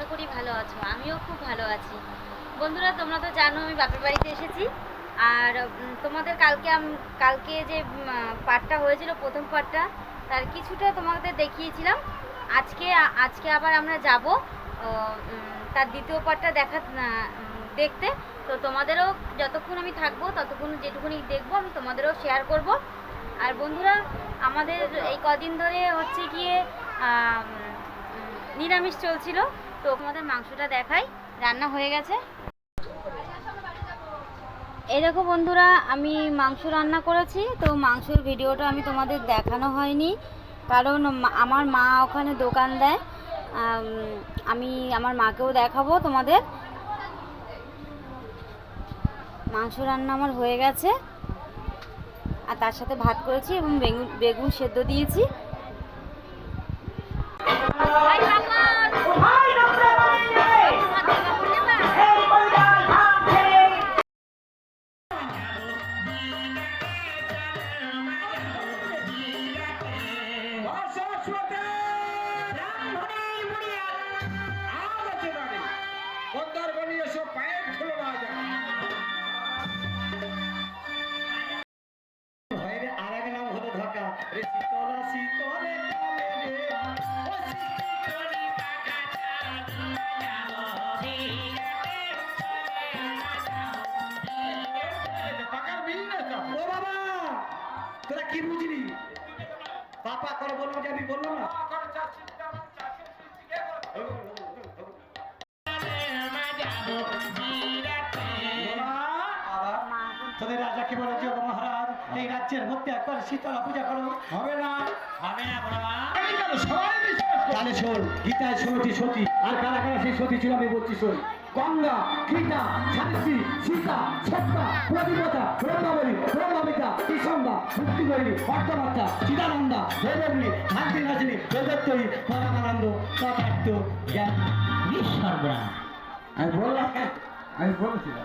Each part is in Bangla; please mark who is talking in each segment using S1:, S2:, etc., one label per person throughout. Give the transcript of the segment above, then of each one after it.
S1: আশা করি ভালো আছো। আমিও খুব ভালো আছি। বন্ধুরা, তোমরা তো জানো আমি বাপের বাড়িতে এসেছি। আর তোমাদের কালকে কালকে যে পাঠটা হয়েছিল, প্রথম পাঠটা, তার কিছুটা তোমাদের দেখিয়েছিলাম। আজকে আজকে আবার আমরা যাব তার দ্বিতীয় পাঠটা দেখা দেখতে। তো তোমাদেরও যতক্ষণ আমি থাকব, ততক্ষণ যেটুকুনি দেখব, আমি তোমাদেরও শেয়ার করব। আর বন্ধুরা, আমাদের এই কদিন ধরে হচ্ছে গিয়ে নিরামিষ চলছিল। তো তোমাদের মাংসটা দেখাই। রান্না হয়ে গেছে। এই দেখো বন্ধুরা, আমি মাংস রান্না করেছি, তো মাংসের ভিডিওটা আমি তোমাদের দেখানো হয়নি, কারণ আমার মা ওখানে দোকান দেয়। আমি আমার মাকেও দেখাবো তোমাদের। মাংস রান্না আমার হয়ে গেছে। আর তার সাথে ভাত করেছি এবং বেগুন বেগুন সেদ্ধ দিয়েছি।
S2: ও বাবা তোরা কি বুঝলি? পাপা করে বলব যে আমি বললাম না। তোদের রাজা কি বলে যোগ মহারাজ এই রাজ্যের মধ্যে একবার শীতলা পূজা করো। হবে না? হবে না তাহলে শোন গীতায় ষোলোটি সতী আর কারা কারা সেই সতী ছিল আমি বলছি শোন। গঙ্গা গীতা শান্তি সীতা সত্তা প্রতিপতা ব্রহ্মাবলী ব্রহ্মবিতা কিষম্বা মুক্তিগরী অর্থমাত্রা চিদানন্দা দেবগ্নি শান্তি নাচিনী বেদত্তরী পরমানন্দ তথার্থ জ্ঞান নিঃসর্বরা আমি বললাম আমি বলেছিলাম।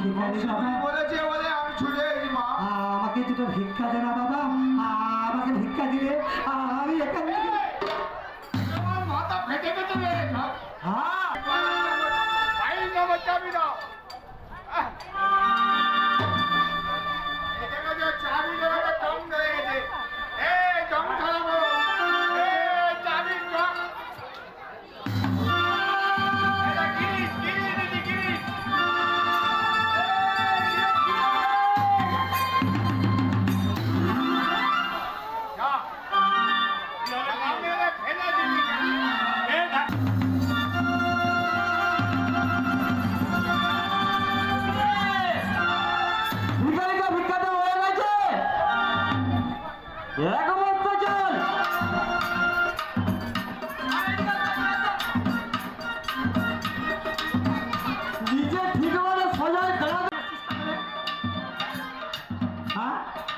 S3: বলেছে বলে আমি ছুটে মা।
S2: আমাকে দুটো ভিক্ষা দে না বাবা আমাকে ভিক্ষা দিলে। আমি এখান
S3: মাথা ফেটে ফেটে
S2: হ্যাঁ।
S3: আমি
S2: নাম্বার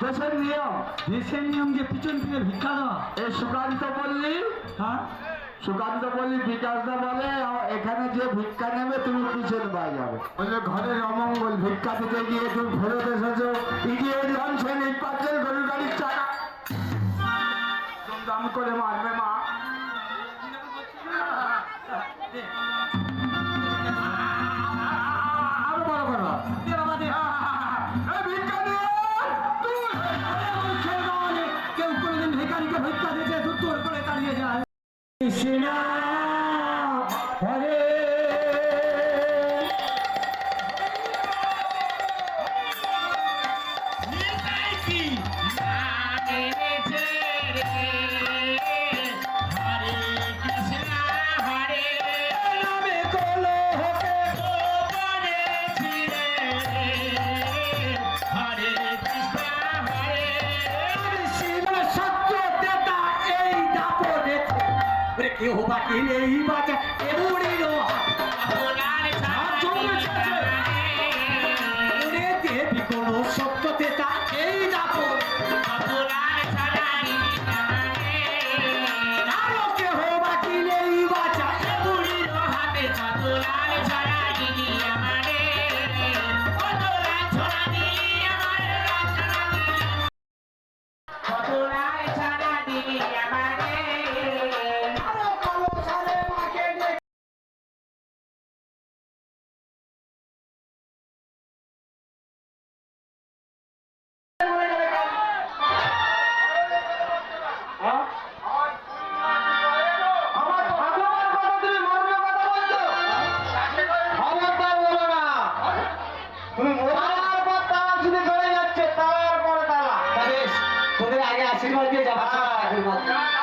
S2: দেশের নিয়ম দেশের নিয়ম যে পিছন ফিরে ভিক্ষা দেওয়া।
S3: এই সুকান্ত বললি
S2: হ্যাঁ?
S3: সুকান্ত বললি বিকাশদা বলে এখানে যে ভিক্ষা নেবে তুমি পিছনে পাওয়া যাবে। বলে ঘরের অমঙ্গল ভিক্ষা দিতে গিয়ে তুমি ফেরত এসেছ। ইডিয়ে এই পাঁচের গরু গাড়ির চাকা। দাম করে মারবে মা। ভিক্ষা
S2: দিতে দূর করে তাড়িয়ে যায়। ini আশীর্বাদ দিয়ে যাব। হ্যাঁ।